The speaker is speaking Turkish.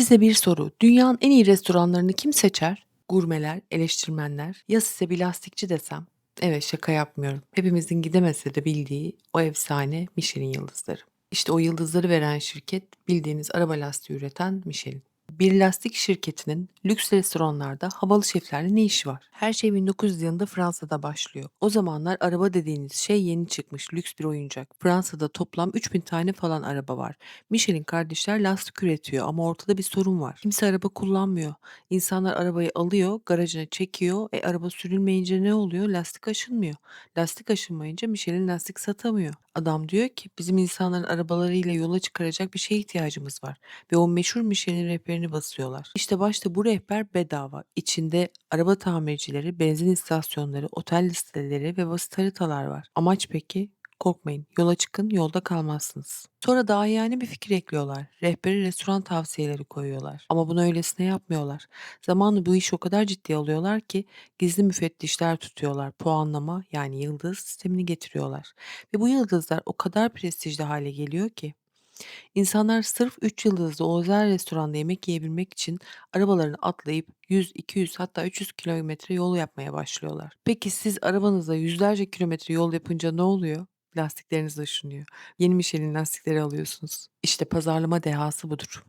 Size bir soru. Dünyanın en iyi restoranlarını kim seçer? Gurmeler, eleştirmenler. Ya size bir lastikçi desem? Evet, şaka yapmıyorum. Hepimizin gidemese de bildiği o efsane Michelin yıldızları. İşte o yıldızları veren şirket bildiğiniz araba lastiği üreten Michelin. Bir lastik şirketinin lüks restoranlarda havalı şeflerle ne işi var? Her şey 1900 yılında Fransa'da başlıyor. O zamanlar araba dediğiniz şey yeni çıkmış lüks bir oyuncak. Fransa'da toplam 3000 tane falan araba var. Michelin kardeşler lastik üretiyor ama ortada bir sorun var. Kimse araba kullanmıyor. İnsanlar arabayı alıyor, garajına çekiyor. E araba sürülmeyince ne oluyor? Lastik aşınmıyor. Lastik aşınmayınca Michelin lastik satamıyor. Adam diyor ki bizim insanların arabalarıyla yola çıkaracak bir şeye ihtiyacımız var. Ve o meşhur Michelin rehberini basıyorlar. İşte başta bu rehber bedava. İçinde araba tamircileri, benzin istasyonları, otel listeleri ve basit haritalar var. Amaç peki? Korkmayın, yola çıkın, yolda kalmazsınız. Sonra daha yani bir fikir ekliyorlar. Rehbere restoran tavsiyeleri koyuyorlar. Ama bunu öylesine yapmıyorlar. Zamanla bu işi o kadar ciddiye alıyorlar ki gizli müfettişler tutuyorlar. Puanlama yani yıldız sistemini getiriyorlar. Ve bu yıldızlar o kadar prestijli hale geliyor ki İnsanlar sırf 3 yıldızlı özel restoranda yemek yiyebilmek için arabalarını atlayıp 100, 200 hatta 300 kilometre yol yapmaya başlıyorlar. Peki siz arabanızda yüzlerce kilometre yol yapınca ne oluyor? Lastikleriniz aşınıyor. Yeni Michelin lastikleri alıyorsunuz. İşte pazarlama dehası budur.